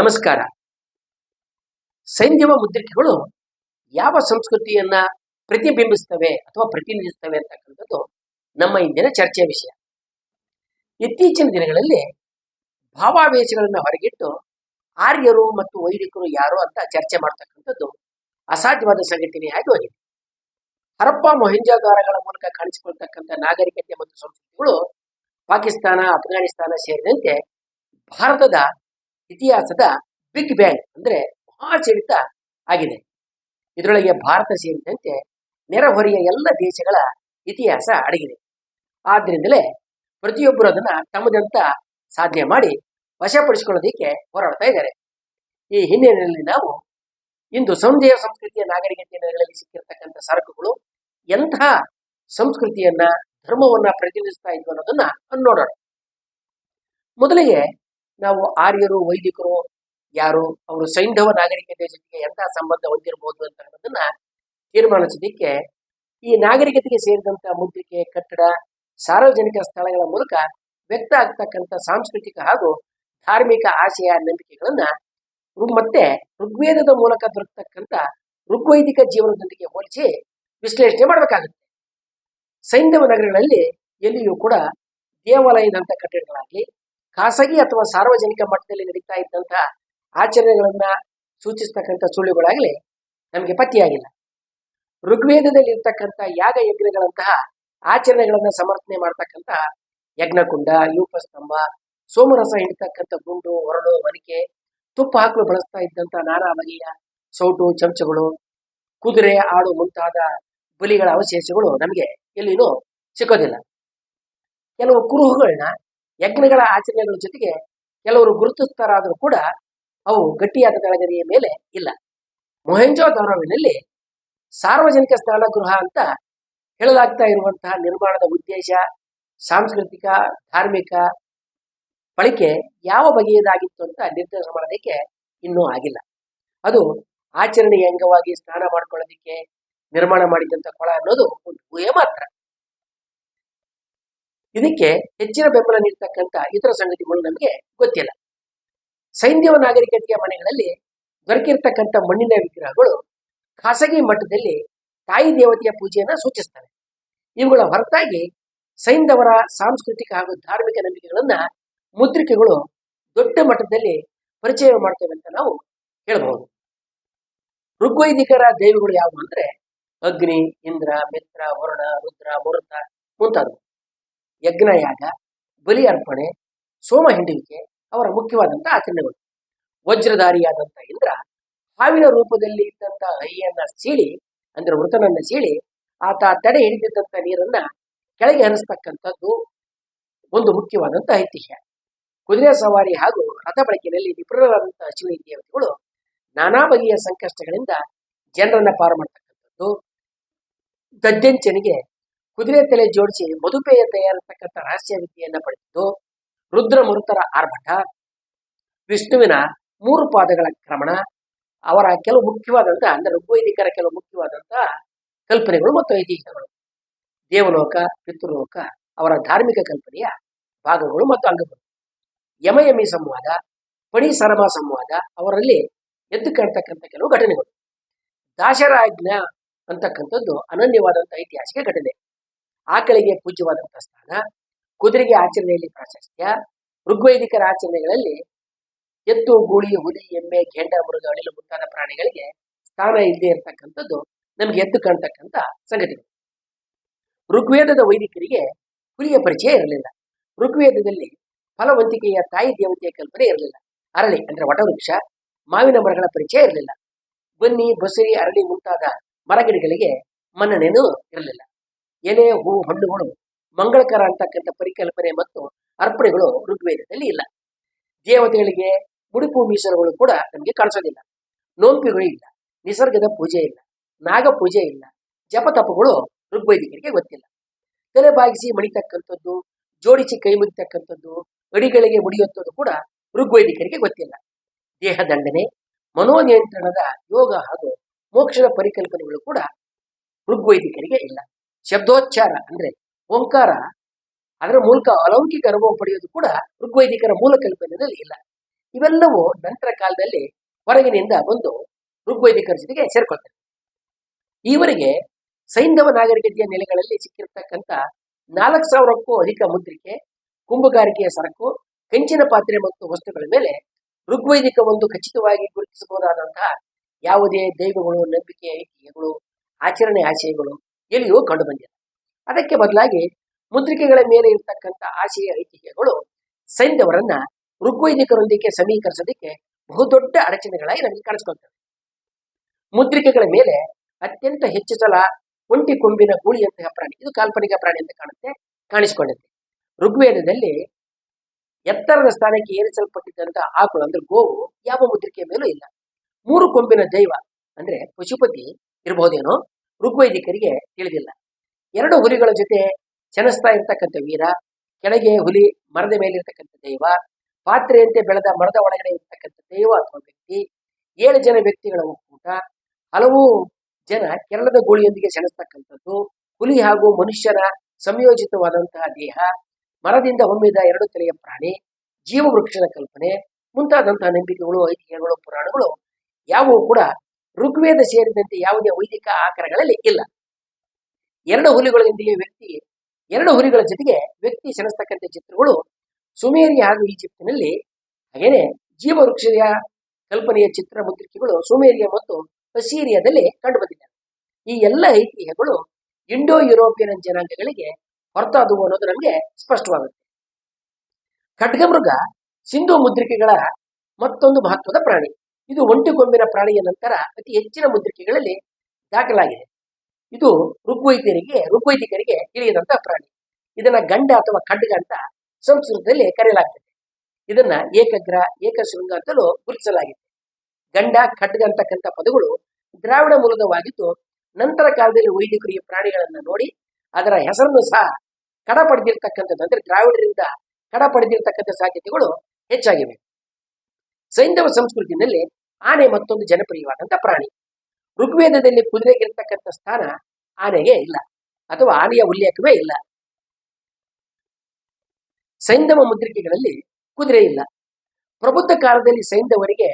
ನಮಸ್ಕಾರ. ಸೈಂಧವ ಮುದ್ರಿಕೆಗಳು ಯಾವ ಸಂಸ್ಕೃತಿಯನ್ನ ಪ್ರತಿಬಿಂಬಿಸ್ತವೆ ಅಥವಾ ಪ್ರತಿನಿಧಿಸ್ತವೆ ಅಂತಕ್ಕಂಥದ್ದು ನಮ್ಮ ಇಂದಿನ ಚರ್ಚೆಯ ವಿಷಯ. ಇತ್ತೀಚಿನ ದಿನಗಳಲ್ಲಿ ಭಾವಾವೇಶಗಳನ್ನ ಹೊರಗಿಟ್ಟು ಆರ್ಯರು ಮತ್ತು ವೈದಿಕರು ಯಾರು ಅಂತ ಚರ್ಚೆ ಮಾಡ್ತಕ್ಕಂಥದ್ದು ಅಸಾಧ್ಯವಾದ ಸಂಘಟನೆಯಾಗಿ ಹೋಗಿದೆ. ಹರಪ್ಪ ಮೊಹೆಂಜಾದಾರಗಳ ಮೂಲಕ ಕಾಣಿಸಿಕೊಳ್ತಕ್ಕಂಥ ನಾಗರಿಕತೆ ಮತ್ತು ಸಂಸ್ಕೃತಿಗಳು ಪಾಕಿಸ್ತಾನ, ಅಫ್ಘಾನಿಸ್ತಾನ ಸೇರಿದಂತೆ ಭಾರತದ ಇತಿಹಾಸದ ಬಿಗ್ ಬ್ಯಾಂಗ್ ಅಂದ್ರೆ ಮಹಾಚರಿತ ಆಗಿದೆ. ಇದರೊಳಗೆ ಭಾರತ ಸೇರಿದಂತೆ ನೆರೆಹೊರೆಯ ಎಲ್ಲ ದೇಶಗಳ ಇತಿಹಾಸ ಅಡಗಿದೆ. ಆದ್ರಿಂದಲೇ ಪ್ರತಿಯೊಬ್ಬರು ಅದನ್ನ ತಮ್ಮದಂತ ಸಾಧನೆ ಮಾಡಿ ವಶಪಡಿಸಿಕೊಳ್ಳೋದಕ್ಕೆ ಹೋರಾಡ್ತಾ ಇದ್ದಾರೆ. ಈ ಹಿನ್ನೆಲೆಯಲ್ಲಿ ನಾವು ಇಂದು ಸಂದೇಹ ಸಂಸ್ಕೃತಿಯ ನಾಗರಿಕತೆಯ ನೆಲೆಗಳಲ್ಲಿ ಸಿಕ್ಕಿರ್ತಕ್ಕಂಥ ಸರಕುಗಳು ಎಂತಹ ಸಂಸ್ಕೃತಿಯನ್ನ, ಧರ್ಮವನ್ನ ಪ್ರತಿನಿಧಿಸ್ತಾ ಇದ್ವು ಅನ್ನೋದನ್ನ ನೋಡೋಣ. ಮೊದಲಿಗೆ ನಾವು ಆರ್ಯರು, ವೈದಿಕರು, ಯಾರು, ಅವರು ಸೈಂಧವ ನಾಗರಿಕತೆ ಜೊತೆಗೆ ಎಂತಹ ಸಂಬಂಧ ಹೊಂದಿರಬಹುದು ಅಂತ ಅನ್ನೋದನ್ನ ತೀರ್ಮಾನಿಸೋದಕ್ಕೆ ಈ ನಾಗರಿಕತೆಗೆ ಸೇರಿದಂತ ಮುದ್ರಿಕೆ, ಕಟ್ಟಡ, ಸಾರ್ವಜನಿಕ ಸ್ಥಳಗಳ ಮೂಲಕ ವ್ಯಕ್ತ ಆಗ್ತಕ್ಕಂಥ ಸಾಂಸ್ಕೃತಿಕ ಹಾಗೂ ಧಾರ್ಮಿಕ ಆಶಯ, ನಂಬಿಕೆಗಳನ್ನ ಮತ್ತೆ ಋಗ್ವೇದದ ಮೂಲಕ ದೊರಕತಕ್ಕಂಥ ಋಗ್ವೈದಿಕ ಜೀವನದೊಂದಿಗೆ ಹೋಲಿಸಿ ವಿಶ್ಲೇಷಣೆ ಮಾಡಬೇಕಾಗುತ್ತೆ. ಸೈಂಧವ ನಗರಗಳಲ್ಲಿ ಎಲ್ಲಿಯೂ ಕೂಡ ದೇವಾಲಯದಂತ ಕಟ್ಟಡಗಳಾಗಲಿ ಖಾಸಗಿ ಅಥವಾ ಸಾರ್ವಜನಿಕ ಮಟ್ಟದಲ್ಲಿ ನಡೀತಾ ಇದ್ದಂತಹ ಆಚರಣೆಗಳನ್ನ ಸೂಚಿಸ್ತಕ್ಕಂಥ ಸುಳ್ಳುಗಳಾಗಲಿ ನಮಗೆ ಪತ್ತೆಯಾಗಿಲ್ಲ. ಋಗ್ವೇದದಲ್ಲಿ ಇರ್ತಕ್ಕಂಥ ಯಾಗ ಯಜ್ಞಗಳಂತಹ ಆಚರಣೆಗಳನ್ನ ಸಮರ್ಥನೆ ಮಾಡ್ತಕ್ಕಂತಹ ಯಜ್ಞಕುಂಡ, ಯೂಪಸ್ತಂಭ, ಸೋಮರಸ ಹಿಡಿತಕ್ಕಂಥ ಗುಂಡು ಹೊರಳು ಮನಿಕೆ ತುಪ್ಪ ಹಾಕಲು ಬಳಸ್ತಾ ಇದ್ದಂಥ ನಾನಾ ಬಗೆಯ ಸೌಟು, ಚಮಚಗಳು, ಕುದುರೆ, ಆಡು ಮುಂತಾದ ಬಲಿಗಳ ಅವಶೇಷಗಳು ನಮಗೆ ಎಲ್ಲಿನೂ ಸಿಕ್ಕೋದಿಲ್ಲ. ಕೆಲವು ಕುರುಹುಗಳನ್ನ ಯಜ್ಞಗಳ ಆಚರಣೆಗಳ ಜೊತೆಗೆ ಕೆಲವರು ಗುರುತಿಸ್ತಾರಾದರೂ ಕೂಡ ಅವು ಗಟ್ಟಿಯಾದ ಕೆಳಗರಿಯ ಮೇಲೆ ಇಲ್ಲ. ಮೊಹೆಂಜೋ ದೌರವಿನಲ್ಲಿ ಸಾರ್ವಜನಿಕ ಸ್ನಾನ ಗೃಹ ಅಂತ ಹೇಳಲಾಗ್ತಾ ಇರುವಂತಹ ನಿರ್ಮಾಣದ ಉದ್ದೇಶ, ಸಾಂಸ್ಕೃತಿಕ, ಧಾರ್ಮಿಕ ಬಳಕೆ ಯಾವ ಬಗೆಯದಾಗಿತ್ತು ಅಂತ ನಿರ್ದೇಶ ಮಾಡೋದಕ್ಕೆ ಇನ್ನೂ ಆಗಿಲ್ಲ. ಅದು ಆಚರಣೆಯ ಅಂಗವಾಗಿ ಸ್ನಾನ ಮಾಡ್ಕೊಳ್ಳೋದಕ್ಕೆ, ನಿರ್ಮಾಣ ಮಾಡಿದಂಥ ಕೊಳ ಅನ್ನೋದು ಒಂದು ಊಹೆ ಮಾತ್ರ. ಇದಕ್ಕೆ ಹೆಚ್ಚಿನ ಬೆಂಬಲ ನೀಡ್ತಕ್ಕಂಥ ಇತರ ಸಂಗತಿಗಳು ನಮಗೆ ಗೊತ್ತಿಲ್ಲ. ಸೈಂಧವ ನಾಗರಿಕತೆಯ ಮನೆಗಳಲ್ಲಿ ದೊರಕಿರ್ತಕ್ಕಂಥ ಮಣ್ಣಿನ ವಿಗ್ರಹಗಳು ಖಾಸಗಿ ಮಟ್ಟದಲ್ಲಿ ತಾಯಿ ದೇವತೆಯ ಪೂಜೆಯನ್ನ ಸೂಚಿಸ್ತವೆ. ಇವುಗಳ ಹೊರತಾಗಿ ಸೈಂಧವರ ಸಾಂಸ್ಕೃತಿಕ ಹಾಗೂ ಧಾರ್ಮಿಕ ನಂಬಿಕೆಗಳನ್ನ ಮುದ್ರಿಕೆಗಳು ದೊಡ್ಡ ಮಟ್ಟದಲ್ಲಿ ಪರಿಚಯ ಮಾಡ್ತೇವೆ ಅಂತ ನಾವು ಹೇಳಬಹುದು ಋಗ್ವೈದಿಕರ ದೇವಿಗಳು ಯಾವುವು ಅಂದ್ರೆ ಅಗ್ನಿ, ಇಂದ್ರ, ಮಿತ್ರ, ವರುಣ, ರುದ್ರ, ಮುರುತ ಮುಂತಾದವು. ಯಜ್ಞಯಾಗ, ಬಲಿ ಅರ್ಪಣೆ, ಸೋಮ ಹಿಂಡುವಿಕೆ ಅವರ ಮುಖ್ಯವಾದಂತ ಆಚರಣೆಗಳು. ವಜ್ರಧಾರಿಯಾದಂಥ ಇಂದ್ರ ಹಾವಿನ ರೂಪದಲ್ಲಿ ಇದ್ದಂತ ಹೈಯನ್ನ ಸೀಳಿ, ಅಂದ್ರೆ ಮೃತನನ್ನ ಸೀಳಿ, ಆತ ತಡೆ ಹಿಡಿದಿದ್ದಂಥ ನೀರನ್ನ ಕೆಳಗೆ ಹರಿಸ್ತಕ್ಕಂಥದ್ದು ಒಂದು ಮುಖ್ಯವಾದಂತ ಐತಿಹ್ಯ. ಕುದುರೆ ಸವಾರಿ ಹಾಗೂ ರಥ ಬಳಕೆಯಲ್ಲಿ ನಿಪುಣರಾದಂತಹ ಅಶ್ವಿನಿ ದೇವತೆಗಳು ನಾನಾ ಬಗೆಯ ಸಂಕಷ್ಟಗಳಿಂದ ಜನರನ್ನ ಪಾರು ಮಾಡ್ತಕ್ಕಂಥದ್ದು. ಗದ್ದೆಂಚನಿಗೆ ಕುದುರೆ ತಲೆ ಜೋಡಿಸಿ ಮಧುಪೇಯ ತಯಾರಿಸತಕ್ಕಂಥ ರಹಸ್ಯ ವಿದ್ಯೆಯನ್ನ ಪಡೆದಿದ್ದು ರುದ್ರ ಮರುತರ ಆರ್ಭಟ, ವಿಷ್ಣುವಿನ ಮೂರು ಪಾದಗಳ ಕ್ರಮಣ, ಅವರ ಕೆಲವು ಮುಖ್ಯವಾದಂತ ಅಂದ್ರೆ ಋಗ್ವೈದಿಕರ ಕೆಲವು ಮುಖ್ಯವಾದಂತ ಕಲ್ಪನೆಗಳು ಮತ್ತು ಐತಿಹ್ಯಗಳು. ದೇವಲೋಕ, ಪಿತೃಲೋಕ, ಅವರ ಧಾರ್ಮಿಕ ಕಲ್ಪನೆಯ ಭಾಗಗಳು ಮತ್ತು ಅಂಗಗಳು. ಯಮಯಮಿ ಸಂವಾದ, ಪಣಿ ಸರಮ ಸಂವಾದ, ಅವರಲ್ಲಿ ಎದ್ದು ಕಾಣ್ತಕ್ಕಂಥ ಕೆಲವು ಘಟನೆಗಳು. ದಾಶರಾಜ್ಞ ಅಂತಕ್ಕಂಥದ್ದು ಅನನ್ಯವಾದಂಥ ಐತಿಹಾಸಿಕ ಘಟನೆ. ಆಕಳಿಗೆ ಪೂಜ್ಯವಾದಂಥ ಸ್ಥಾನ, ಕುದುರೆಗೆ ಆಚರಣೆಯಲ್ಲಿ ಪ್ರಾಶಸ್ತ್ಯ, ಋಗ್ವೈದಿಕರ ಆಚರಣೆಗಳಲ್ಲಿ ಎತ್ತು, ಗೂಳಿ, ಹುಲಿ, ಎಮ್ಮೆ, ಘೇಂಡ, ಮೃಗ ಅಳಿಲು ಮುಂತಾದ ಪ್ರಾಣಿಗಳಿಗೆ ಸ್ಥಾನ ಇಲ್ಲದೆ ಇರತಕ್ಕಂಥದ್ದು ನಮ್ಗೆ ಎದ್ದು ಕಾಣ್ತಕ್ಕಂಥ ಸಂಗತಿಗಳು ಋಗ್ವೇದದ ವೈದಿಕರಿಗೆ ಹುಲಿಯ ಪರಿಚಯ ಇರಲಿಲ್ಲ. ಋಗ್ವೇದದಲ್ಲಿ ಫಲವಂತಿಕೆಯ ತಾಯಿ ದೇವತೆಯ ಕಲ್ಪನೆ ಇರಲಿಲ್ಲ. ಅರಳಿ ಅಂದ್ರೆ ವಟವೃಕ್ಷ, ಮಾವಿನ ಮರಗಳ ಪರಿಚಯ ಇರಲಿಲ್ಲ. ಬನ್ನಿ, ಬಸರಿ, ಅರಳಿ ಮುಂತಾದ ಮರಗಿಡಗಳಿಗೆ ಮನ್ನಣೆನೂ ಇರಲಿಲ್ಲ. ಎಲೆ, ಹೂ, ಹಣ್ಣುಗಳು, ಮಂಗಳಕರ ಅಂತಕ್ಕಂಥ ಪರಿಕಲ್ಪನೆ ಮತ್ತು ಅರ್ಪಣೆಗಳು ಋಗ್ವೇದದಲ್ಲಿ ಇಲ್ಲ. ದೇವತೆಗಳಿಗೆ ಮುಡುಪು ಮೀಸಲುಗಳು ಕೂಡ ನಮಗೆ ಕಾಣಿಸೋದಿಲ್ಲ. ನೋಂಪಿಗಳು ಇಲ್ಲ, ನಿಸರ್ಗದ ಪೂಜೆ ಇಲ್ಲ, ನಾಗ ಪೂಜೆ ಇಲ್ಲ ಜಪತಪಗಳು ಋಗ್ವೈದಿಕರಿಗೆ ಗೊತ್ತಿಲ್ಲ. ತಲೆ ಬಾಗಿಸಿ ಮಣಿತಕ್ಕಂಥದ್ದು, ಜೋಡಿಸಿ ಕೈ ಮುಗಿತಕ್ಕಂಥದ್ದು, ಅಡಿಗಳಿಗೆ ಮುಡಿಯುವಂಥದ್ದು ಕೂಡ ಋಗ್ವೈದಿಕರಿಗೆ ಗೊತ್ತಿಲ್ಲ. ದೇಹ ದಂಡನೆ ಮನೋನಿಯಂತ್ರಣದ ಯೋಗ ಹಾಗೂ ಮೋಕ್ಷದ ಪರಿಕಲ್ಪನೆಗಳು ಕೂಡ ಋಗ್ವೈದಿಕರಿಗೆ ಇಲ್ಲ. ಶಬ್ದೋಚ್ಚಾರ ಅಂದ್ರೆ ಓಂಕಾರ. ಅದರ ಮೂಲಕ ಅಲೌಕಿಕ ಅನುಭವ ಪಡೆಯೋದು ಕೂಡ ಋಗ್ವೈದಿಕರ ಮೂಲ ಕಲ್ಪನೆಯಲ್ಲಿ ಇಲ್ಲ. ಇವೆಲ್ಲವೂ ನಂತರ ಕಾಲದಲ್ಲಿ ಹೊರಗಿನಿಂದ ಬಂದು ಋಗ್ವೈದಿಕರ ಜೊತೆಗೆ ಸೇರ್ಕೊಳ್ತಾರೆ ಈವರೆಗೆ ಸೈಂಧವ ನಾಗರಿಕತೆಯ ನೆಲೆಗಳಲ್ಲಿ ಸಿಕ್ಕಿರ್ತಕ್ಕಂಥ ನಾಲ್ಕು ಸಾವಿರಕ್ಕೂ ಅಧಿಕ ಮುದ್ರಿಕೆ, ಕುಂಭಗಾರಿಕೆಯ ಸರಕು, ಕಂಚಿನ ಪಾತ್ರೆ ಮತ್ತು ವಸ್ತುಗಳ ಮೇಲೆ ಋಗ್ವೈದಿಕ ಒಂದು ಖಚಿತವಾಗಿ ಗುರುತಿಸಬಹುದಾದಂತಹ ಯಾವುದೇ ದೈವಗಳು, ನಂಬಿಕೆ, ಐತಿಹ್ಯಗಳು, ಆಚರಣೆ ಆಶಯಗಳು ಎಲ್ಲಿಯೂ ಕಂಡು ಬಂದಿಲ್ಲ ಅದಕ್ಕೆ ಬದಲಾಗಿ ಮುದ್ರಿಕೆಗಳ ಮೇಲೆ ಇರತಕ್ಕಂಥ ಆಶಯ ಐತಿಹ್ಯಗಳು ಸೈನ್ಯವರನ್ನ ಋಗ್ವೈದಿಕರೊಂದಿಗೆ ಸಮೀಕರಿಸೋದಕ್ಕೆ ಬಹುದೊಡ್ಡ ಅಡಚಣೆಗಳಾಗಿ ನಮಗೆ ಕಾಣಿಸ್ಕೊಳ್ತವೆ. ಮುದ್ರಿಕೆಗಳ ಮೇಲೆ ಅತ್ಯಂತ ಹೆಚ್ಚು ಸಲ ಒಂಟಿ ಕೊಂಬಿನ ಗೂಳಿಯಂತಹ ಪ್ರಾಣಿ, ಇದು ಕಾಲ್ಪನಿಕ ಪ್ರಾಣಿ ಅಂತ ಕಾಣುತ್ತೆ, ಕಾಣಿಸಿಕೊಂಡಿದೆ. ಋಗ್ವೇದದಲ್ಲಿ ಎತ್ತರದ ಸ್ಥಾನಕ್ಕೆ ಏರಿಸಲ್ಪಟ್ಟಿದ್ದಂತಹ ಆಕಳು ಅಂದ್ರೆ ಗೋವು ಯಾವ ಮುದ್ರಿಕೆಯ ಮೇಲೂ ಇಲ್ಲ. ಮೂರು ಕೊಂಬಿನ ದೈವ ಅಂದ್ರೆ ಪಶುಪತಿ ಇರಬಹುದೇನೋ ಋಗ್ವೈದಿಕರಿಗೆ ತಿಳಿದಿಲ್ಲ. ಎರಡು ಹುಲಿಗಳ ಜೊತೆ ಚಲಿಸ್ತಾ ಇರ್ತಕ್ಕಂಥ ವೀರ, ಕೆಳಗೆ ಹುಲಿ, ಮರದ ಮೇಲೆ ಇರ್ತಕ್ಕಂಥ ದೈವ, ಪಾತ್ರೆಯಂತೆ ಬೆಳೆದ ಮರದ ಒಳಗಡೆ ಇರ್ತಕ್ಕಂಥ ದೈವ ಅಥವಾ ವ್ಯಕ್ತಿ, ಏಳು ಜನ ವ್ಯಕ್ತಿಗಳ ಒಕ್ಕೂಟ, ಹಲವು ಜನ ಕೆರಳದ ಗೋಳಿಯೊಂದಿಗೆ ಸೆಣಸ್ತಕ್ಕಂಥದ್ದು ಹುಲಿ ಹಾಗೂ ಮನುಷ್ಯನ ಸಂಯೋಜಿತವಾದಂತಹ ದೇಹ, ಮರದಿಂದ ಹೊಮ್ಮಿದ ಎರಡು ತಲೆಯ ಪ್ರಾಣಿ, ಜೀವವೃಕ್ಷದ ಕಲ್ಪನೆ, ಮುಂತಾದಂತಹ ನಂಬಿಕೆಗಳು, ಐತಿಹ್ಯಗಳು, ಪುರಾಣಗಳು ಯಾವುವು ಕೂಡ ಋಗ್ವೇದ ಸೇರಿದಂತೆ ಯಾವುದೇ ವೈದಿಕ ಆಕರಗಳಲ್ಲಿ ಇಲ್ಲ. ಎರಡು ಹುಲಿಗಳಿಂದಲೇ ವ್ಯಕ್ತಿ, ಎರಡು ಹುಲಿಗಳ ಜೊತೆಗೆ ವ್ಯಕ್ತಿ ಸೆಣಸ್ತಕ್ಕಂಥ ಚಿತ್ರಗಳು ಸುಮೇರಿಯ ಹಾಗೂ ಈಜಿಪ್ತಿನಲ್ಲಿ ಹಾಗೇನೆ ಜೀವವೃಕ್ಷೆಯ ಕಲ್ಪನೆಯ ಚಿತ್ರ ಮುದ್ರಿಕೆಗಳು ಸುಮೇರಿಯ ಮತ್ತು ಅಸೀರಿಯಾದಲ್ಲಿ ಕಂಡುಬಂದಿದೆ. ಈ ಎಲ್ಲ ಐತಿಹ್ಯಗಳು ಇಂಡೋ ಯುರೋಪಿಯನ್ ಜನಾಂಗಗಳಿಗೆ ಹೊರತಾದವು ಅನ್ನೋದು ನಮಗೆ ಸ್ಪಷ್ಟವಾಗುತ್ತೆ. ಖಡ್ಗಮೃಗ, ಸಿಂಧು ಮುದ್ರಿಕೆಗಳ ಮತ್ತೊಂದು ಮಹತ್ವದ ಪ್ರಾಣಿ. ಇದು ಒಂಟಿ ಕೊಂಬಿನ ಪ್ರಾಣಿಯ ನಂತರ ಅತಿ ಹೆಚ್ಚಿನ ಮುದ್ರಿಕೆಗಳಲ್ಲಿ ದಾಖಲಾಗಿದೆ. ಇದು ಋಗ್ವೈದ್ಯರಿಗೆ, ಋಗ್ವೈದಿಕರಿಗೆ ತಿಳಿಯದಂತಹ ಪ್ರಾಣಿ. ಇದನ್ನ ಗಂಡ ಅಥವಾ ಖಡ್ಗ ಅಂತ ಸಂಸ್ಕೃತದಲ್ಲಿ ಕರೆಯಲಾಗ್ತದೆ. ಇದನ್ನ ಏಕಗ್ರ, ಏಕಶೃಂಗ ಅಂತಲೂ ಗುರುತಿಸಲಾಗಿದೆ. ಗಂಡ ಖಡ್ಗ ಅಂತಕ್ಕಂಥ ಪದಗಳು ದ್ರಾವಿಡ ಮೂಲದವಾಗಿದ್ದು ನಂತರ ಕಾಲದಲ್ಲಿ ವೈದಿಕರು ಈ ಪ್ರಾಣಿಗಳನ್ನ ನೋಡಿ ಅದರ ಹೆಸರನ್ನು ಸಹ ಕಡ ಪಡೆದಿರ್ತಕ್ಕಂಥದ್ದು ಅಂದ್ರೆ ದ್ರಾವಿಡರಿಂದ ಕಡ ಪಡೆದಿರ್ತಕ್ಕಂಥ ಸಾಧ್ಯತೆಗಳು ಹೆಚ್ಚಾಗಿವೆ. ಸೈಂಧವ ಸಂಸ್ಕೃತಿನಲ್ಲಿ ಆನೆ ಮತ್ತೊಂದು ಜನಪ್ರಿಯವಾದಂಥ ಪ್ರಾಣಿ. ಋಗ್ವೇದದಲ್ಲಿ ಕುದುರೆಗಿರ್ತಕ್ಕಂಥ ಸ್ಥಾನ ಆನೆಗೆ ಇಲ್ಲ, ಅಥವಾ ಆನೆಯ ಉಲ್ಲೇಖವೇ ಇಲ್ಲ. ಸೈಂಧವ ಮುದ್ರಿಕೆಗಳಲ್ಲಿ ಕುದುರೆ ಇಲ್ಲ. ಪ್ರಬುದ್ಧ ಕಾಲದಲ್ಲಿ ಸೈಂಧವರಿಗೆ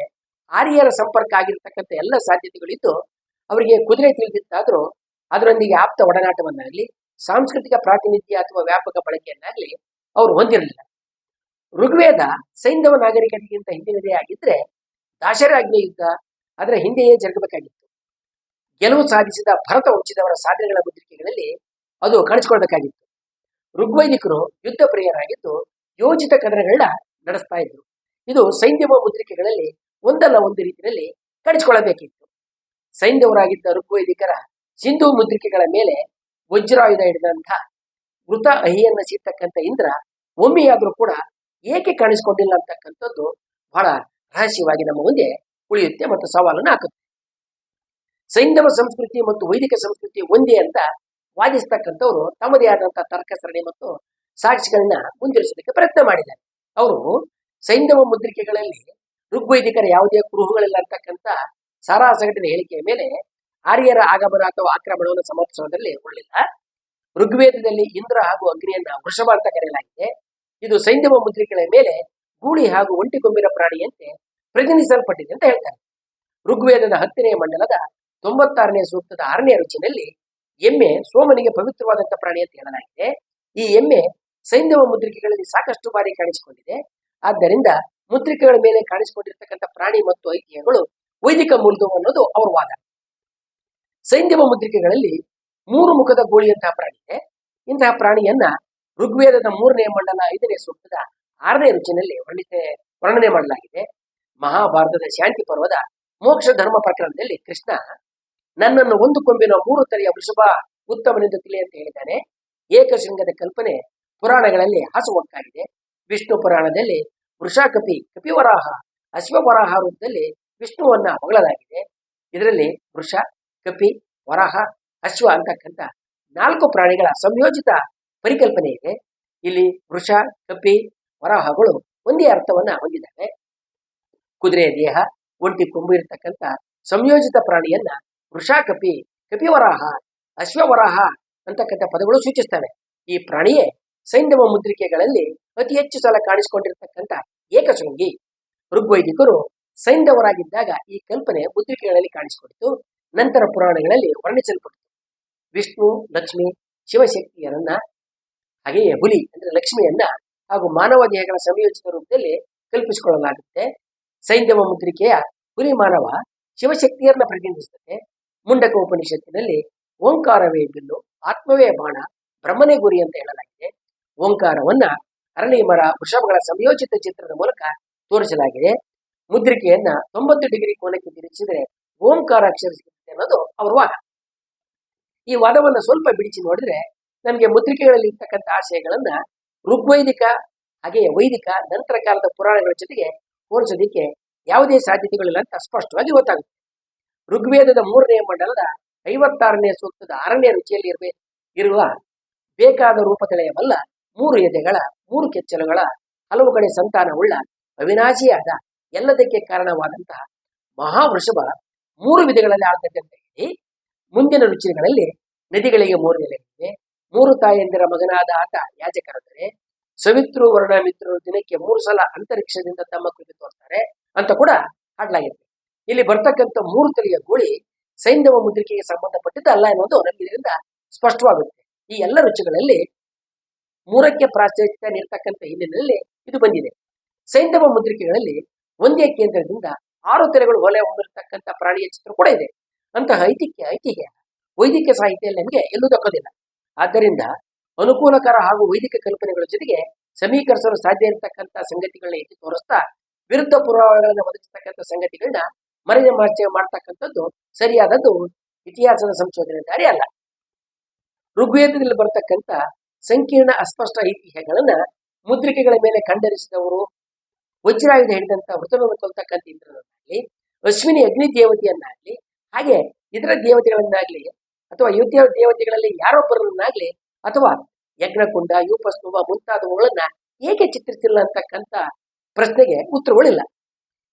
ಆರ್ಯರ ಸಂಪರ್ಕ ಆಗಿರ್ತಕ್ಕಂಥ ಎಲ್ಲ ಸಾಧ್ಯತೆಗಳಿದ್ದು, ಅವರಿಗೆ ಕುದುರೆ ತಿಳಿದಿತ್ತಾದರೂ ಅದರೊಂದಿಗೆ ಆಪ್ತ ಒಡನಾಟವನ್ನಾಗಲಿ, ಸಾಂಸ್ಕೃತಿಕ ಪ್ರಾತಿನಿಧ್ಯ ಅಥವಾ ವ್ಯಾಪಕ ಬಳಕೆಯನ್ನಾಗಲಿ ಅವರು ಹೊಂದಿರಲಿಲ್ಲ. ಋಗ್ವೇದ ಸೈಂಧವ ನಾಗರಿಕತೆಗಿಂತ ಹಿಂದಿನದೇ ಆಗಿದ್ರೆ ದಾಶರಾಜ್ಞೆ ಯುದ್ಧ ಅದರ ಹಿಂದೆಯೇ ಜರುಗಬೇಕಾಗಿತ್ತು. ಗೆಲುವು ಸಾಧಿಸಿದ ಭರತ ವಂಶದವರ ಸಾಧನೆಗಳ ಮುದ್ರಿಕೆಗಳಲ್ಲಿ ಅದು ಕಾಣಿಸಿಕೊಳ್ಬೇಕಾಗಿತ್ತು. ಋಗ್ವೈದಿಕರು ಯುದ್ಧ ಪ್ರಿಯರಾಗಿದ್ದು ಯೋಜಿತ ಕದನಗಳನ್ನ ನಡೆಸ್ತಾ ಇದ್ರು. ಇದು ಸೈನ್ಯವ ಮುದ್ರಿಕೆಗಳಲ್ಲಿ ಒಂದಲ್ಲ ಒಂದು ರೀತಿಯಲ್ಲಿ ಕಾಣಿಸಿಕೊಳ್ಳಬೇಕಿತ್ತು. ಸೈನ್ಯವರಾಗಿದ್ದ ಋಗ್ವೈದಿಕರ ಸಿಂಧು ಮುದ್ರಿಕೆಗಳ ಮೇಲೆ ವಜ್ರಾಯುಧ ಹಿಡಿದಂತಹ ಮೃತ ಅಹಿಯನ್ನ ಸಿಗ್ತಕ್ಕಂಥ ಇಂದ್ರ ಒಮ್ಮೆಯಾದ್ರೂ ಕೂಡ ಏಕೆ ಕಾಣಿಸಿಕೊಂಡಿಲ್ಲ ಅಂತಕ್ಕಂಥದ್ದು ಬಹಳ ರಹಸ್ಯವಾಗಿ ನಮ್ಮ ಮುಂದೆ ಉಳಿಯುತ್ತೆ ಮತ್ತು ಸವಾಲನ್ನು ಹಾಕುತ್ತೆ. ಸೈಂಧವ ಸಂಸ್ಕೃತಿ ಮತ್ತು ವೈದಿಕ ಸಂಸ್ಕೃತಿ ಒಂದೇ ಅಂತ ವಾದಿಸ್ತಕ್ಕಂಥವ್ರು ತಮ್ಮದೇ ಆದಂತಹ ತರ್ಕ ಸರಣಿ ಮತ್ತು ಸಾಕ್ಷಿಗಳನ್ನ ಮುಂದಿರಿಸೋದಕ್ಕೆ ಪ್ರಯತ್ನ ಮಾಡಿದ್ದಾರೆ. ಅವರು ಸೈಂಧವ ಮುದ್ರಿಕೆಗಳಲ್ಲಿ ಋಗ್ವೈದಿಕರ ಯಾವುದೇ ಕುರುಹುಗಳಿಲ್ಲ ಅಂತಕ್ಕಂಥ ಸಾರಾ ಸಂಘಟನೆ ಹೇಳಿಕೆಯ ಮೇಲೆ ಆರ್ಯರ ಆಗಮನ ಅಥವಾ ಆಕ್ರಮಣವನ್ನು ಸಮರ್ಥಿಸುವುದರಲ್ಲಿ ಉಳ್ಳಿಲ್ಲ ಋಗ್ವೇದದಲ್ಲಿ ಇಂದ್ರ ಹಾಗೂ ಅಗ್ನಿಯನ್ನ ವೃಷಭ ಅಂತ ಕರೆಯಲಾಗಿದೆ. ಇದು ಸೈಂಧವ ಮುದ್ರಿಕೆಗಳ ಮೇಲೆ ಗೂಳಿ ಹಾಗೂ ಒಂಟಿ ಕೊಂಬಿನ ಪ್ರಾಣಿಯಂತೆ ಪ್ರತಿನಿಧಿಸಲ್ಪಟ್ಟಿದೆ ಅಂತ ಹೇಳ್ತಾರೆ. ಋಗ್ವೇದದ ಹತ್ತನೇ ಮಂಡಲದ ತೊಂಬತ್ತಾರನೇ ಸೂಕ್ತದ ಆರನೇ ರುಚಿನಲ್ಲಿ ಎಮ್ಮೆ ಸೋಮನಿಗೆ ಪವಿತ್ರವಾದಂತಹ ಪ್ರಾಣಿ ಅಂತ ಹೇಳಲಾಗಿದೆ ಈ ಎಮ್ಮೆ ಸೈಂಧವ ಮುದ್ರಿಕೆಗಳಲ್ಲಿ ಸಾಕಷ್ಟು ಬಾರಿ ಕಾಣಿಸಿಕೊಂಡಿದೆ. ಆದ್ದರಿಂದ ಮುದ್ರಿಕೆಗಳ ಮೇಲೆ ಕಾಣಿಸಿಕೊಂಡಿರ್ತಕ್ಕಂಥ ಪ್ರಾಣಿ ಮತ್ತು ಐತಿಹ್ಯಗಳು ವೈದಿಕ ಮೂಲದವು ಅನ್ನೋದು ಅವರ ವಾದ. ಸೈಂಧವ ಮುದ್ರಿಕೆಗಳಲ್ಲಿ ಮೂರು ಮುಖದ ಗೋಳಿಯಂತಹ ಪ್ರಾಣಿ ಇದೆ ಇಂತಹ ಪ್ರಾಣಿಯನ್ನ ಋಗ್ವೇದದ ಮೂರನೇ ಮಂಡಲ ಐದನೇ ಸೂಕ್ತದ ಆರನೇ ರುಚಿನಲ್ಲಿ ವರ್ಣಿತೆ ವರ್ಣನೆ ಮಾಡಲಾಗಿದೆ. ಮಹಾಭಾರತದ ಶಾಂತಿ ಪರ್ವದ ಮೋಕ್ಷ ಧರ್ಮ ಪ್ರಕರಣದಲ್ಲಿ ಕೃಷ್ಣ ನನ್ನನ್ನು ಒಂದು ಕೊಂಬಿನ ಮೂರು ತಲೆಯ ವೃಷಭ ಉತ್ತಮನೆಂದು ತಿಳಿ ಅಂತ ಹೇಳಿದ್ದಾನೆ. ಏಕಶೃಂಗದ ಕಲ್ಪನೆ ಪುರಾಣಗಳಲ್ಲಿ ಹಾಸುವಕ್ಕಾಗಿದೆ ವಿಷ್ಣು ಪುರಾಣದಲ್ಲಿ ವೃಷಾಕಪಿ ಕಪಿವರಾಹ ಅಶ್ವವರಾಹ ರೂಪದಲ್ಲಿ ವಿಷ್ಣುವನ್ನ ಹೊಗಳಲಾಗಿದೆ. ಇದರಲ್ಲಿ ವೃಷ, ಕಪಿ, ವರಾಹ, ಅಶ್ವ ಅಂತಕ್ಕಂಥ ನಾಲ್ಕು ಪ್ರಾಣಿಗಳ ಸಂಯೋಜಿತ ಪರಿಕಲ್ಪನೆ ಇದೆ. ಇಲ್ಲಿ ವೃಷ, ಕಪಿ ವರಾಹಗಳು ಒಂದೇ ಅರ್ಥವನ್ನ ಹೊಂದಿದ್ದಾವೆ. ಕುದುರೆ ದೇಹ, ಒಂಟಿ ಕೊಂಬು ಇರತಕ್ಕಂಥ ಸಂಯೋಜಿತ ಪ್ರಾಣಿಯನ್ನ ವೃಷಾಕಪಿ, ಕಪಿವರಾಹ, ಅಶ್ವವರಾಹ ಅಂತಕ್ಕಂಥ ಪದಗಳು ಸೂಚಿಸ್ತವೆ. ಈ ಪ್ರಾಣಿಯೇ ಸೈಂಧವ ಮುದ್ರಿಕೆಗಳಲ್ಲಿ ಅತಿ ಹೆಚ್ಚು ಸಲ ಕಾಣಿಸಿಕೊಂಡಿರ್ತಕ್ಕಂಥ ಏಕಶೃಂಗಿ. ಋಗ್ವೈದಿಕರು ಸೈಂಧವರಾಗಿದ್ದಾಗ ಈ ಕಲ್ಪನೆ ಮುದ್ರಿಕೆಗಳಲ್ಲಿ ಕಾಣಿಸಿಕೊಂಡಿತು, ನಂತರ ಪುರಾಣಗಳಲ್ಲಿ ವರ್ಣಿಸಲ್ಪಟ್ಟಿತು ವಿಷ್ಣು, ಲಕ್ಷ್ಮಿ, ಶಿವಶಕ್ತಿಯರನ್ನ, ಹಾಗೆಯೇ ಹುಲಿ ಅಂದ್ರೆ ಲಕ್ಷ್ಮಿಯನ್ನ ಹಾಗೂ ಮಾನವ ದೇಹಗಳ ಸಂಯೋಜಿತ ರೂಪದಲ್ಲಿ ಕಲ್ಪಿಸಿಕೊಳ್ಳಲಾಗುತ್ತೆ. ಸೈಂಧವ ಮುದ್ರಿಕೆಯ ಗುರಿ ಮಾನವ ಶಿವಶಕ್ತಿಯನ್ನ ಪ್ರತಿನಿಧಿಸುತ್ತದೆ ಮುಂಡಕ ಉಪನಿಷತ್ತಿನಲ್ಲಿ ಓಂಕಾರವೇ ಬಿಲ್ಲು, ಆತ್ಮವೇ ಬಾಣ ಬ್ರಹ್ಮನೇ ಗುರಿ ಅಂತ ಹೇಳಲಾಗಿದೆ. ಓಂಕಾರವನ್ನ ಅರಣಿ ಮರ ವೃಷಭಗಳ ಸಂಯೋಜಿತ ಚಿತ್ರದ ಮೂಲಕ ತೋರಿಸಲಾಗಿದೆ. ಮುದ್ರಿಕೆಯನ್ನ ತೊಂಬತ್ತು ಡಿಗ್ರಿ ಕೋನಕ್ಕೆ ತಿರುಚಿದ್ರೆ ಓಂಕಾರ ಅಕ್ಷರ ಸಿಗುತ್ತೆ ಅನ್ನೋದು ಅವರ ವಾದ. ಈ ವಾದವನ್ನ ಸ್ವಲ್ಪ ಬಿಡಿಸಿ ನೋಡಿದ್ರೆ ನಮಗೆ ಮುದ್ರಿಕೆಗಳಲ್ಲಿ ಇರ್ತಕ್ಕಂಥ ಆಶಯಗಳನ್ನ ಋಗ್ವೈದಿಕ, ಹಾಗೆಯೇ ವೈದಿಕ, ನಂತರ ಕಾಲದ ಪುರಾಣಗಳ ಜೊತೆಗೆ ಹೋಲಿಸೋದಿಕ್ಕೆ ಯಾವುದೇ ಸಾಧ್ಯತೆಗಳಿಲ್ಲ ಅಂತ ಸ್ಪಷ್ಟವಾಗಿ ಗೊತ್ತಾಗುತ್ತೆ. ಋಗ್ವೇದದ ಮೂರನೇ ಮಂಡಲದ ಐವತ್ತಾರನೇ ಸೂಕ್ತದ ಆರನೇ ರುಚಿಯಲ್ಲಿ ಇರಬೇ, ಇರುವ ಬೇಕಾದ ರೂಪತಳೆಯವಲ್ಲ ಮೂರು ಎದೆಗಳ, ಮೂರು ಕೆಚ್ಚಲುಗಳ, ಹಲವು ಕಡೆ ಸಂತಾನವುಳ್ಳ ಅವಿನಾಶಿಯಾದ, ಎಲ್ಲದಕ್ಕೆ ಕಾರಣವಾದಂತಹ ಮಹಾವೃಷಭ ಮೂರು ವಿಧಗಳಲ್ಲಿ ಆಳ್ತಕ್ಕಂಥ ಹೇಳಿ ಮುಂದಿನ ರುಚಿಗಳಲ್ಲಿ ನದಿಗಳಿಗೆ ಮೂರು ನೆಲೆಗಳಿವೆ ಮೂರು ತಾಯಂದಿರ ಮಗನಾದ ಆತ ಯಾಜಕರಾದರೆ, ಸವಿತ್ರು ವರ್ಣ ಮಿತ್ರರು ದಿನಕ್ಕೆ ಮೂರು ಸಲ ಅಂತರಿಕ್ಷದಿಂದ ತಮ್ಮ ಕೃತಿ ತೋರ್ತಾರೆ ಅಂತ ಕೂಡ ಹಾಡ್ಲಾಗಿದೆ. ಇಲ್ಲಿ ಬರ್ತಕ್ಕಂಥ ಮೂರು ತಲೆಯ ಗೋಳಿ ಸೈಂಧವ ಮುದ್ರಿಕೆಗೆ ಸಂಬಂಧಪಟ್ಟಿದ್ದು ಅಲ್ಲ ಎನ್ನುವುದು ನಮಗೆ ಇದರಿಂದ ಸ್ಪಷ್ಟವಾಗುತ್ತೆ. ಈ ಎಲ್ಲ ರುಚಿಗಳಲ್ಲಿ ಮೂರಕ್ಕೆ ಪ್ರಾಶಸ್ತ್ಯ ನೀಡ್ತಕ್ಕಂಥ ಹಿನ್ನೆಲೆಯಲ್ಲಿ ಇದು ಬಂದಿದೆ. ಸೈಂಧವ ಮುದ್ರಿಕೆಗಳಲ್ಲಿ ಒಂದೇ ಕೇಂದ್ರದಿಂದ ಆರು ತೆರೆಗಳು ಹೊಲೆ ಹೊಂದಿರತಕ್ಕಂಥ ಪ್ರಾಣಿಯ ಚಿತ್ರ ಕೂಡ ಇದೆ. ಅಂತಹ ಐತಿಹ್ಯ ಐತಿಹ್ಯ ವೈದಿಕ ಸಾಹಿತ್ಯದಲ್ಲಿ ನಮಗೆ ಎಲ್ಲೂ ದಕ್ಕೋದಿಲ್ಲ. ಆದ್ದರಿಂದ ಅನುಕೂಲಕರ ಹಾಗೂ ವೈದಿಕ ಕಲ್ಪನೆಗಳ ಜೊತೆಗೆ ಸಮೀಕರಿಸಲು ಸಾಧ್ಯ ಇರತಕ್ಕಂಥ ಸಂಗತಿಗಳನ್ನ ಎತ್ತಿ ತೋರಿಸ್ತಾ, ವಿರುದ್ಧ ಪುರಾವೆಗಳನ್ನು ಒದಗಿಸತಕ್ಕಂಥ ಸಂಗತಿಗಳನ್ನ ಮರೆಮಾಚೆ ಮಾಡ್ತಕ್ಕಂಥದ್ದು ಸರಿಯಾದದ್ದು ಇತಿಹಾಸದ ಸಂಶೋಧನೆ ದಾರಿ ಅಲ್ಲ ಋಗ್ವೇದದಲ್ಲಿ ಬರತಕ್ಕಂಥ ಸಂಕೀರ್ಣ ಅಸ್ಪಷ್ಟ ಐತಿಹ್ಯಗಳನ್ನ ಮುದ್ರಿಕೆಗಳ ಮೇಲೆ ಕಂಡರಿಸಿದವರು ವಜ್ರಾಯುಧ ಹಿಡಿದಂತ ವೃತವನ್ನು ಕೊಲ್ತಕ್ಕಂಥ ಇಂದ್ರನನ್ನಾಗ್ಲಿ, ಅಶ್ವಿನಿ ಅಗ್ನಿ ದೇವತೆಯನ್ನಾಗ್ಲಿ ಹಾಗೆ ಇತರ ದೇವತೆಗಳನ್ನಾಗ್ಲಿ ಅಥವಾ ಯುದ್ಧ ದೇವತೆಗಳಲ್ಲಿ ಯಾರೊಬ್ಬರನ್ನಾಗ್ಲಿ ಅಥವಾ ಯಜ್ಞಕುಂಡ ಯೂಪಸ್ತುವ ಮುಂತಾದವುಗಳನ್ನ ಏಕೆ ಚಿತ್ರಿಸಿಲ್ಲ ಅಂತಕ್ಕಂಥ ಪ್ರಶ್ನೆಗೆ ಉತ್ತರಗಳಿಲ್ಲ.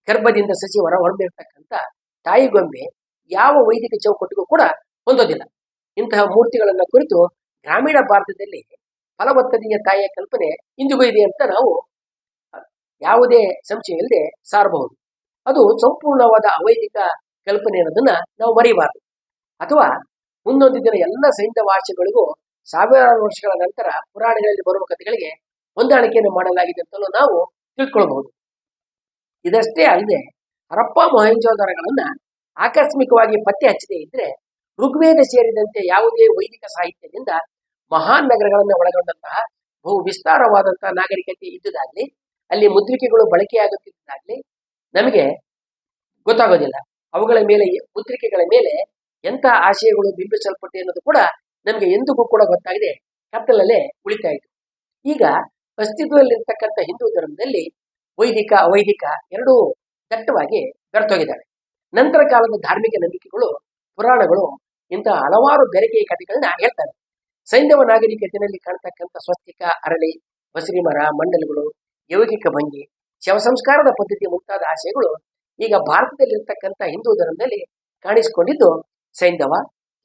ಗರ್ಭದಿಂದ ಸಸಿ ಹೊರ ಹೊರಬಿರ್ತಕ್ಕಂಥ ತಾಯಿಗೊಂಬೆ ಯಾವ ವೈದಿಕ ಚೌಕಟ್ಟಿಗೂ ಕೂಡ ಹೊಂದೋದಿಲ್ಲ. ಇಂತಹ ಮೂರ್ತಿಗಳನ್ನ ಕುರಿತು ಗ್ರಾಮೀಣ ಭಾರತದಲ್ಲಿ ಫಲವತ್ತತೆಯ ತಾಯಿಯ ಕಲ್ಪನೆ ಇಂದಿಗೂ ಇದೆ ಅಂತ ನಾವು ಯಾವುದೇ ಸಂಶಯ ಇಲ್ಲದೆ ಸಾರಬಹುದು. ಅದು ಸಂಪೂರ್ಣವಾದ ಅವೈದಿಕ ಕಲ್ಪನೆ ಅನ್ನೋದನ್ನ ನಾವು ಮರೆಯಬಾರದು ಅಥವಾ ಮುಂದೊಂದು ದಿನ ಎಲ್ಲ ಸೈಂಧವ ಭಾಷೆಗಳಿಗೂ ಸಾವಿರಾರು ವರ್ಷಗಳ ನಂತರ ಪುರಾಣಗಳಲ್ಲಿ ಬರುವ ಕಥೆಗಳಿಗೆ ಹೊಂದಾಣಿಕೆಯನ್ನು ಮಾಡಲಾಗಿದೆ ಅಂತಲೂ ನಾವು ತಿಳ್ಕೊಳ್ಬಹುದು. ಇದಷ್ಟೇ ಅಲ್ಲದೆ ಹರಪ್ಪ ಮೊಹೆಂಜೋದರಗಳನ್ನ ಆಕಸ್ಮಿಕವಾಗಿ ಪತ್ತೆ ಹಚ್ಚದೇ ಇದ್ರೆ ಋಗ್ವೇದ ಸೇರಿದಂತೆ ಯಾವುದೇ ವೈದಿಕ ಸಾಹಿತ್ಯದಿಂದ ಮಹಾನ್ ನಗರಗಳನ್ನು ಒಳಗೊಂಡಂತಹ ಬಹು ವಿಸ್ತಾರವಾದಂತಹ ನಾಗರಿಕತೆ ಇದ್ದುದಾಗ್ಲಿ, ಅಲ್ಲಿ ಮುದ್ರಿಕೆಗಳು ಬಳಕೆಯಾಗುತ್ತಿದ್ದಾಗ್ಲಿ ನಮಗೆ ಗೊತ್ತಾಗೋದಿಲ್ಲ. ಅವುಗಳ ಮೇಲೆ, ಮುದ್ರಿಕೆಗಳ ಮೇಲೆ ಎಂತಹ ಆಶಯಗಳು ಬಿಂಬಿಸಲ್ಪಟ್ಟೆ ಅನ್ನೋದು ಕೂಡ ನಮಗೆ ಎಂದಿಗೂ ಕೂಡ ಗೊತ್ತಾಗಿದೆ ಕತ್ತಲಲ್ಲೇ ಉಳಿತಾ ಇತ್ತು. ಈಗ ಅಸ್ತಿತ್ವದಲ್ಲಿರ್ತಕ್ಕಂಥ ಹಿಂದೂ ಧರ್ಮದಲ್ಲಿ ವೈದಿಕ, ಅವೈದಿಕ ಎರಡೂ ದಟ್ಟವಾಗಿ ಬೆರೆತೋಗಿದ್ದಾವೆ. ನಂತರ ಕಾಲದ ಧಾರ್ಮಿಕ ನಂಬಿಕೆಗಳು, ಪುರಾಣಗಳು ಇಂತಹ ಹಲವಾರು ಬೆರಕೆಯ ಕಥೆಗಳನ್ನ ಹೇಳ್ತವೆ. ಸೈಂಧವ ನಾಗರಿಕತೆಯಲ್ಲಿ ಕಾಣ್ತಕ್ಕಂಥ ಸ್ವಸ್ತಿಕ, ಅರಳಿ ಬಸರಿ ಮರ ಮಂಡಲಗಳು, ಯೌಗಿಕ ಭಂಗಿ, ಶವ ಸಂಸ್ಕಾರದ ಪದ್ಧತಿ ಮುಂತಾದ ಆಶಯಗಳು ಈಗ ಭಾರತದಲ್ಲಿರ್ತಕ್ಕಂಥ ಹಿಂದೂ ಧರ್ಮದಲ್ಲಿ ಕಾಣಿಸಿಕೊಂಡಿದ್ದು ಸೈಂಧವ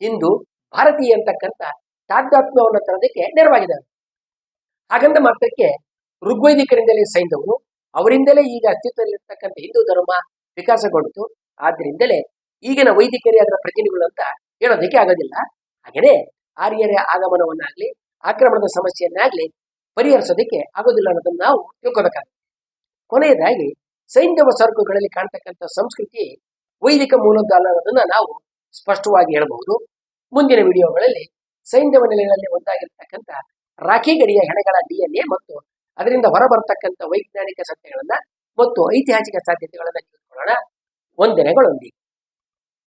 ಹಿಂದೂ ಭಾರತೀಯ ಅಂತಕ್ಕಂಥ ತಾದಾತ್ಮ್ಯವನ್ನು ತರೋದಕ್ಕೆ ನೆರವಾಗಿದ್ದಾರೆ. ಹಾಗಂದ ಮಾತ್ರಕ್ಕೆ ಋಗ್ವೈದಿಕರಿಂದಲೇ ಸೈಂಧವರು ಅವರಿಂದಲೇ ಈಗ ಅಸ್ತಿತ್ವದಲ್ಲಿರ್ತಕ್ಕಂಥ ಹಿಂದೂ ಧರ್ಮ ವಿಕಾಸಗೊಂಡಿತು. ಆದ್ರಿಂದಲೇ ಈಗಿನ ವೈದಿಕರೇ ಅದರ ಪ್ರತಿನಿಧಿಗಳು ಅಂತ ಹೇಳೋದಕ್ಕೆ ಆಗೋದಿಲ್ಲ. ಹಾಗೆಯೇ ಆರ್ಯರ ಆಗಮನವನ್ನಾಗ್ಲಿ, ಆಕ್ರಮಣದ ಸಮಸ್ಯೆಯನ್ನಾಗ್ಲಿ ಪರಿಹರಿಸೋದಕ್ಕೆ ಆಗೋದಿಲ್ಲ ಅನ್ನೋದನ್ನ ನಾವು ತಿಳ್ಕೋಬೇಕಾಗುತ್ತೆ ಕೊನೆಯದಾಗಿ ಸೈಂಧವ ಸರ್ಕುಗಳಲ್ಲಿ ಕಾಣ್ತಕ್ಕಂಥ ಸಂಸ್ಕೃತಿ ವೈದಿಕ ಮೂಲದ್ದಲ್ಲ ಅನ್ನೋದನ್ನ ನಾವು ಸ್ಪಷ್ಟವಾಗಿ ಹೇಳಬಹುದು. ಮುಂದಿನ ವಿಡಿಯೋಗಳಲ್ಲಿ ಸೈಂಧವ ನೆಲೆಗಳಲ್ಲಿ ಒಂದಾಗಿರ್ತಕ್ಕಂಥ ರಾಖಿ ಗಡಿಯ ಹೆಣಗಳ ಡಿಎನ್ಎ ಮತ್ತು ಅದರಿಂದ ಹೊರಬರ್ತಕ್ಕಂಥ ವೈಜ್ಞಾನಿಕ ಸತ್ಯಗಳನ್ನ ಮತ್ತು ಐತಿಹಾಸಿಕ ಸಾಧ್ಯತೆಗಳನ್ನ ತಿಳಿದುಕೊಳ್ಳೋಣ. ವಂದನೆಗಳೊಂದಿಗೆ.